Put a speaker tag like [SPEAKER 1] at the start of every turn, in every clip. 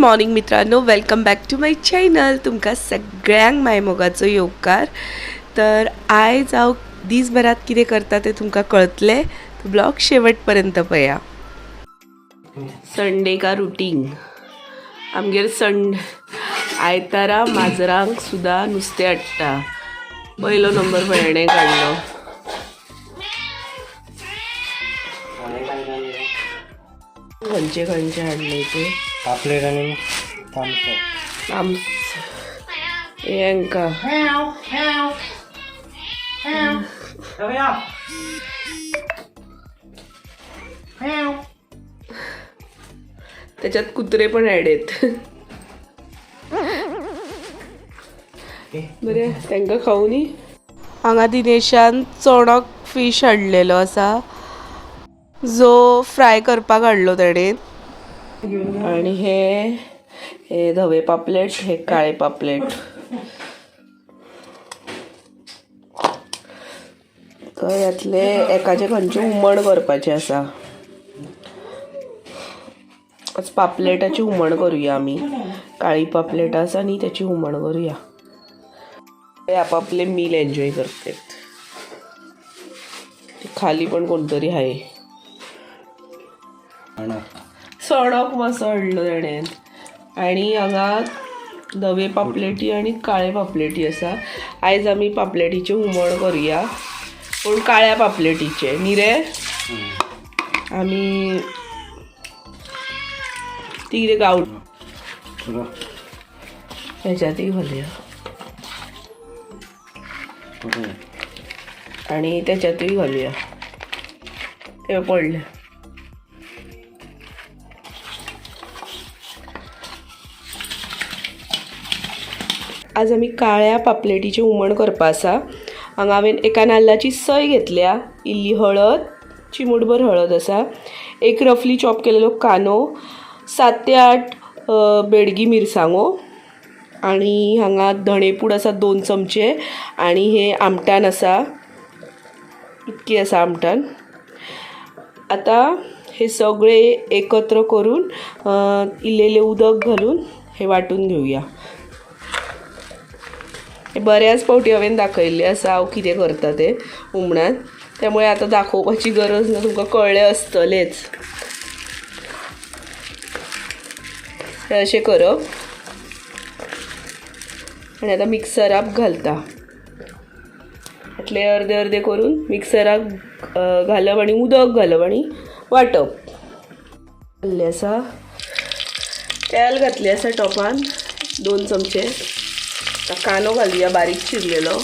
[SPEAKER 1] Morning मित्रांनो. Welcome back to my channel तुमकां सगळ्यांक मायमोगाचो योगकार. तर आयज हांव दीसभरात कितें करता तें तुमकां कळतलें? ब्लॉग शेवट पर्यंत पळया संडे का रुटीन आमगेर संड आयतारा माजरांक सुद्दां नुस्तें हाडटा. पयलो नंबर भयणें काडलो. खंयचे खंयचे हाडले ते?
[SPEAKER 2] पापलेट आणि तामसो
[SPEAKER 1] आम हेंका त्याच्यात कुत्रे पण ॲड आहेत. बरे तांकां खावनी हांगा दिनेशान चोणक फीश हाडलेलो आसा जो फ्राय करपाक हाडलो ताणें आणि हे हे धवे पापलेट हे काळे पापलेट. तर यातले एकाचे खंयचे हुमण करपाचें आसा आज पापलेटाची हुमण करूया आमी काळी पापलेट आसा आणि त्याची हुमण करूया. ते आपापले मील एन्जॉय करतात खाली पण कोणतरी आहे. सणक मासो हाडलो ताणें आनी हांगा धवे पापलेटी आनी काळे पापलेटी आसा आयज आमी पापलेटीचें हुमण करुया. पूण काळ्या पापलेटीचे. निरे आमी ती कितें गावट
[SPEAKER 2] पुरो
[SPEAKER 1] ह्याच्यातय घालुया. आणि त्याच्यातही घालूया. ते पडले. आज आमी काळ्या पापलेटीचें हुमण करपा आसा हांगा हांवें एका नाल्लाची सय घेतल्या. इल्ली हळद चिमूटभर हळद आसा एक रफली चॉप केलेलो कांदो सात ते आठ बेडगी मिरसांगो. आणि हांगा धणेपूड आसा दोन चमचे. आणि हे आमटान आसा इतकी आसा आमटान. आता हे सगळे एकत्र करून इल्ले इल्लें उदक घालून हे वांटून घेवया बऱ्याच फावटी हांवें दाखयल्लें आसा हांव कितें करता तें हुमणान त्यामुळे आतां दाखोवपाची गरज ना तुमकां कळ्ळें आसतलेंच अशें करप आनी आतां मिक्सराक घालता. इतले अर्दे अर्दे करून मिक्सराक घालप आनी उदक घालप आनी वांटप. घाल्लें आसा तेल घातलें आसा टोपान दोन चमचे. आतां कांदो घालूया बारीक चिरलेलं.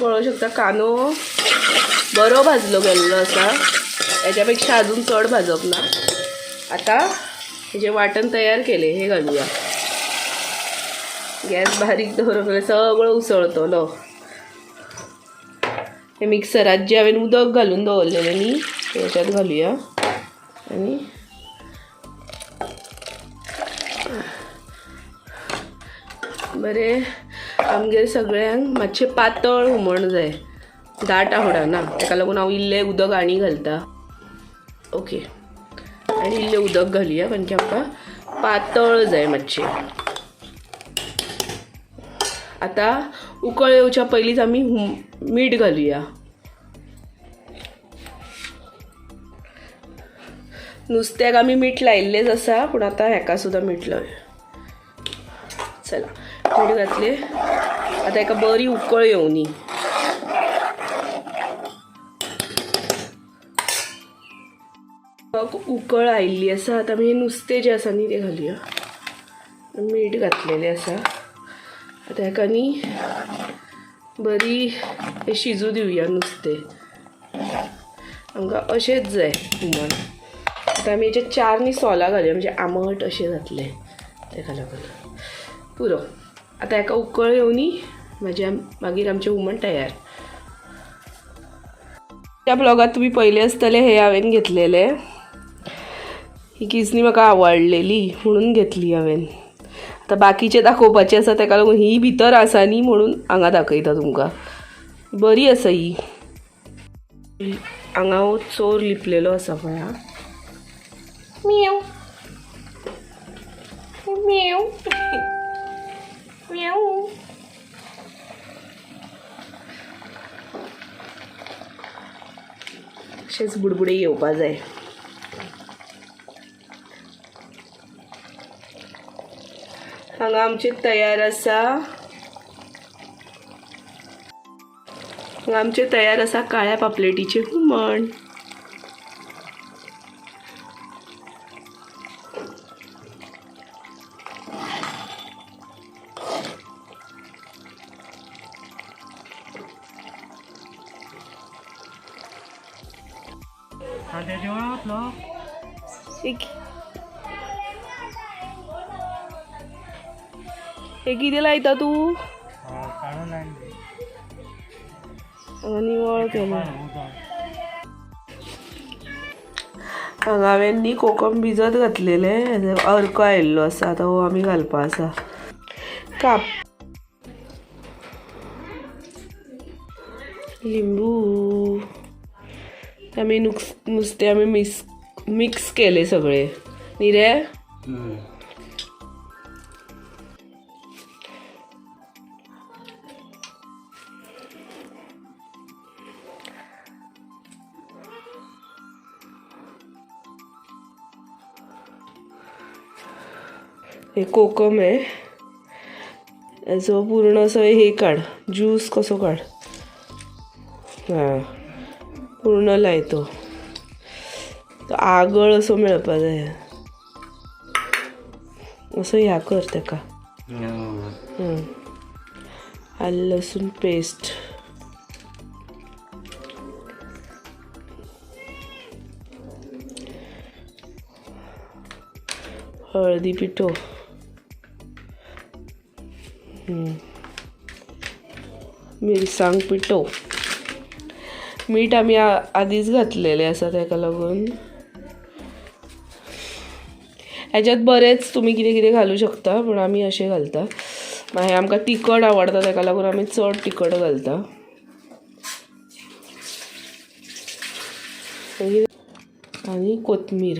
[SPEAKER 1] पळोवंक शकता कांदो बरो भाजलो गेल्लो आसा याच्यापेक्षा अजून चड भाजप ना. आता हे जे वाटण तयार केले हे घालूया. गॅस बारीक दवरप सगळं उसळतलो हे मिक्सरात जे हांवें उदक घालून दवरलेलें न्ही ते ह्याच्यात घालुया. आनी बरें आमगेर सगळ्यांक मातशें पातळ हुमण जाय. दाट आवडना ताका लागून हांव इल्लें उदक आनी घालता. ओके. आनी इल्लें उदक घालुया कारण की आमकां पातळ जाय मातशें. आतां उकळ येवच्या पयलींच आमी मीठ घालुया. नुस्त्याक आमी मीठ लायिल्लेच आसा पूण आतां हेका सुद्दां मीठ लावया. चला मीठ घातले. आता एका बरी उकळ येवनी उकळ आयिल्ली आसा आतां आमी नुस्तें जें आसा न्ही तें घालूया. मीठ घातलेलें आसा आतां न्ही बरी हे शिजू दिवया नुस्तें. आमकां अशेंच जाय हुमण आतां आमी हेचे चार न्ही सोलां घालुया म्हणजे आमट अशें जातलें तेका लागून पुरो. आतां हेका उकळ येवनी म्हाज्या मागीर आमचें हुमण तयार. त्या ब्लॉगात तुम्ही पहिले असतले हे हांवें घेतलेले. ही किसनी म्हाका आवडलेली म्हणून घेतली हांवें आतां बाकीचे दाखोवपाचे आसा ताका लागून ही भितर आसा न्ही म्हणून हांगा दाखयता तुमकां. बरी आसा ही. हांगा चोर लिपलेलो आसा पळय हा म्याव. म्याव. म्याव. अशेच बुडबुडे येवपा जाय. हांगा आमचे तयार आसा हांगा आमचे तयार आसा काळ्या पापलेटीचे हुमण.
[SPEAKER 2] हा त्याच्यावर
[SPEAKER 1] हे किती लायता तूं निवळ केला हांगा हांवें न्ही कोकम भिजत घातलेले अर्क आयिल्लो आसा आतां हो आमी घालपा आसा काप. लिंबू. आमी नुक्स नुस्तें आमी मिक्स मिक्स केले सगळे. न्ही रे हे कोकम आहे. याचो पूर्ण असं हे काढ ज्यूस कसो काढ. हां पूर्ण लाय तो तो आगळ असो मेळपा जाय असो ह्या कर ताका हं. आलं लसूण पेस्ट हळदी पिठो. मिरसांग पिठो मीठ आमी आदींच घातलेलें आसा ताका लागून. ह्याच्यात बरेच तुम्ही कितें कितें घालूं शकता पूण आमी अशें घालता. मागीर आमकां तिखट आवडटा ताका लागून आमी चड तिखट घालता. मागीर आनी कोथमीर.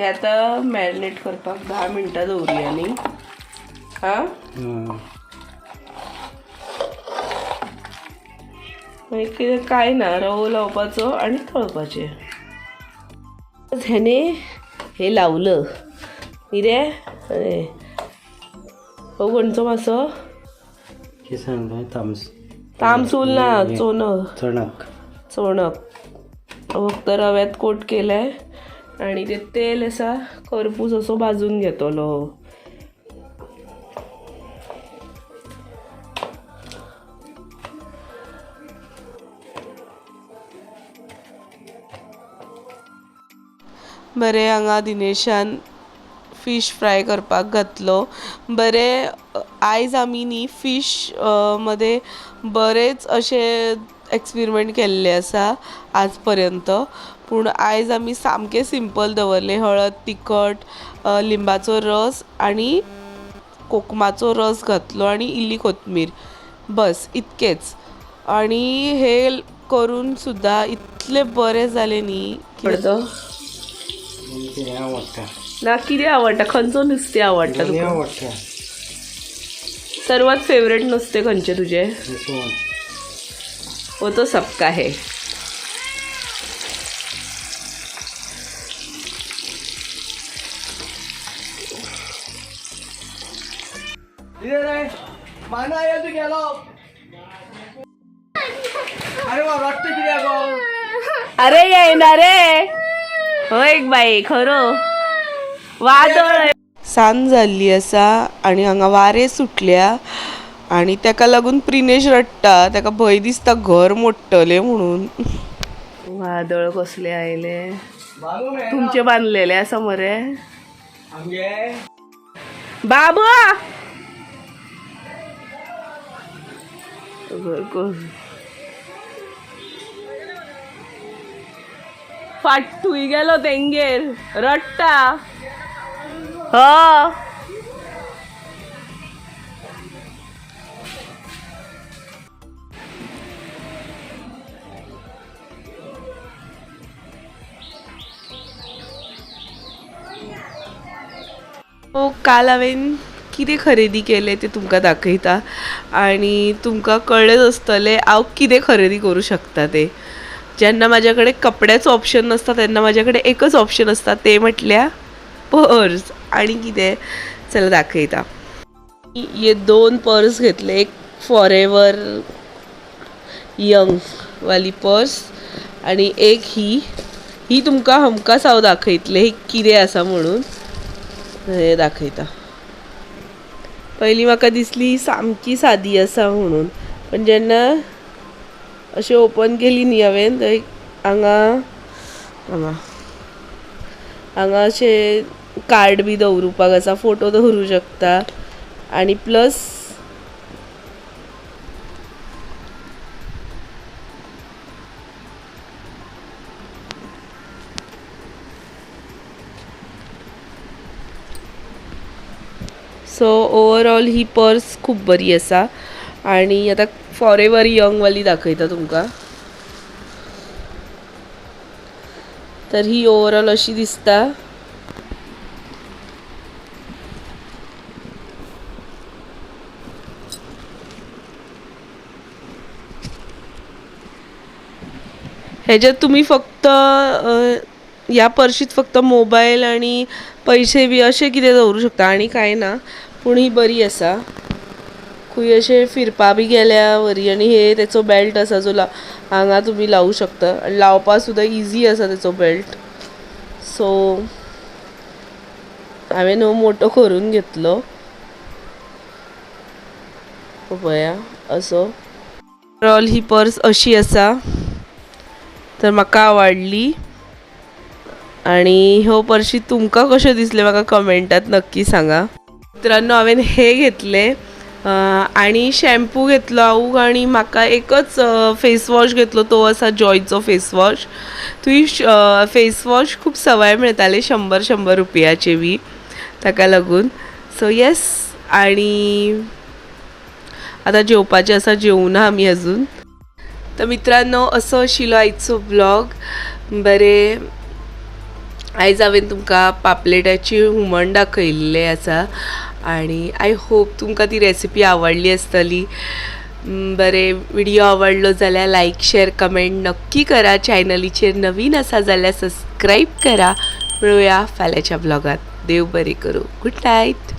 [SPEAKER 1] हे आतां मॅरिनेट करपाक धा मिनटां दवरया न्ही हां? मागीर कितें कांय ना रवो लावपाचो आनी तळपाचें. हेणे हे लावलं. अरे. हो खंयचो
[SPEAKER 2] काय तामस.
[SPEAKER 1] तामसूल ना चोनक.
[SPEAKER 2] चणक
[SPEAKER 1] चोणक फक्त रव्यात कोट केलाय. आणि ते तेल असा खरपूस असो भाजून घेतलो. बरें हांगा दिनेशान फीश फ्राय करपाक घातलो. बरें आयज आमी न्ही फीशमध्ये बरेच असे एक्सपिरिमेंट केल्ले आसा आज पर्यंत पूण आयज आमी सामकें सिंपल दवरले. हळद तिखट लिंबाचो रस आनी कोकमाचो रस घातलो आनी इल्ली कोथमीर बस इतकेंच. आनी हे करून सुद्दां इतले बरें जाले न्ही
[SPEAKER 2] आवडटा
[SPEAKER 1] ना कितें आवडटा खंयचो नुस्तें आवडटा तुका
[SPEAKER 2] आवडटा
[SPEAKER 1] सर्वात फेवरेट नुस्तें खंयचें तुजें वो तो सबका है.
[SPEAKER 2] माना या तू गेलो अरे वा रट्ट किती गो?
[SPEAKER 1] अरे येणार रे होय बाई खरो। वादळ सांज जाल्ली आसा आनी हांगा वारे सुटल्या आणि ताका लागून प्रिनेश रडटा. ताका भंय दिसता घर मोडटलें म्हणून. वादळ कसले आयले. तुमचे बांधलेले आसा मरे.
[SPEAKER 2] आमगे
[SPEAKER 1] बाबू! फाटूय गेलो तेंगेर रडटा ह. ओ काल हांवें कितें खरेदी केलें तें तुमकां दाखयता. आनी तुमकां कळ्ळेंच आसतलें हांव कितें खरेदी करूं शकता तें. जेन्ना म्हाजे कडेन कपड्याचो ऑप्शन नासता तेन्ना म्हाजे कडेन एकच ऑप्शन आसता तें म्हटल्या पर्स. आनी कितें चला दाखयता. हे दोन पर्स घेतले एक फॉर एवर यंग वाली पर्स आनी एक ही. ही तुमकां हमकास हांव दाखयतलें ही कितें आसा म्हणून. हे दाखयता. पयलीं म्हाका दिसली सामकी सादी आसा म्हणून. पण जेन्ना अशें ओपन केली न्ही हांवें थंय हांगा हांगा हांगा अशें कार्ड बी दवरुपाक आसा फोटो दवरूं शकता. आनी प्लस सो ओवरऑल ही पर्स खूब बरी आसा आनी आता फॉर एवर यंग वाली दाखयता तुमकां. तर ही ओवरऑल अशी दिसता. ह्याच्यात तुम्ही फक्त ह्या पर्शीत फक्त मोबायल आणि पैसे बी अशें कितें दवरूं शकता. आनी कांय ना पूण ही बरी आसा खंय अशें फिरपा बी गेल्या वरी आनी हे तेचो बेल्ट आसा जो ला हांगा तुमी लावूं शकता. आनी लावपाक सुद्दां इजी आसा तेचो बेल्ट सो हांवें हो मोटो करून घेतलो. पळया असो. ओवरऑल ही पर्स अशी आसा तर म्हाका आवडली. आणि ह्यो पर्शी तुमकां कशें दिसलें? म्हाका कमेंटात नक्की सांगा. मित्रांनो हांवें हे घेतले. आणि शॅम्पू घेतलो हांव आणि म्हाका एकच फेस वॉश घेतलो तो आसा जॉयचो फेस वॉश थंय फेस वॉश खूब सवाय मेळटाले शंबर शंबर रुपयाचे बी ताका लागून. सो येस आणि आतां जेवपाचें आसा जेवना आमी अजून. तर मित्रांनो असो आशिल्लो आयचो ब्लॉग बरे. आयज हांवें तुमकां पापलेटाची हुमण दाखयल्लें आसा आनी आय होप तुमकां ती रेसिपी आवडली आसतली बरें व्हिडियो आवडलो जाल्यार लायक शेअर कमेंट नक्की करा. चॅनलीचेर नवीन आसा जाल्यार सबस्क्राईब करा. मेळुया फाल्यांच्या ब्लॉगात देव बरें करूं. Good night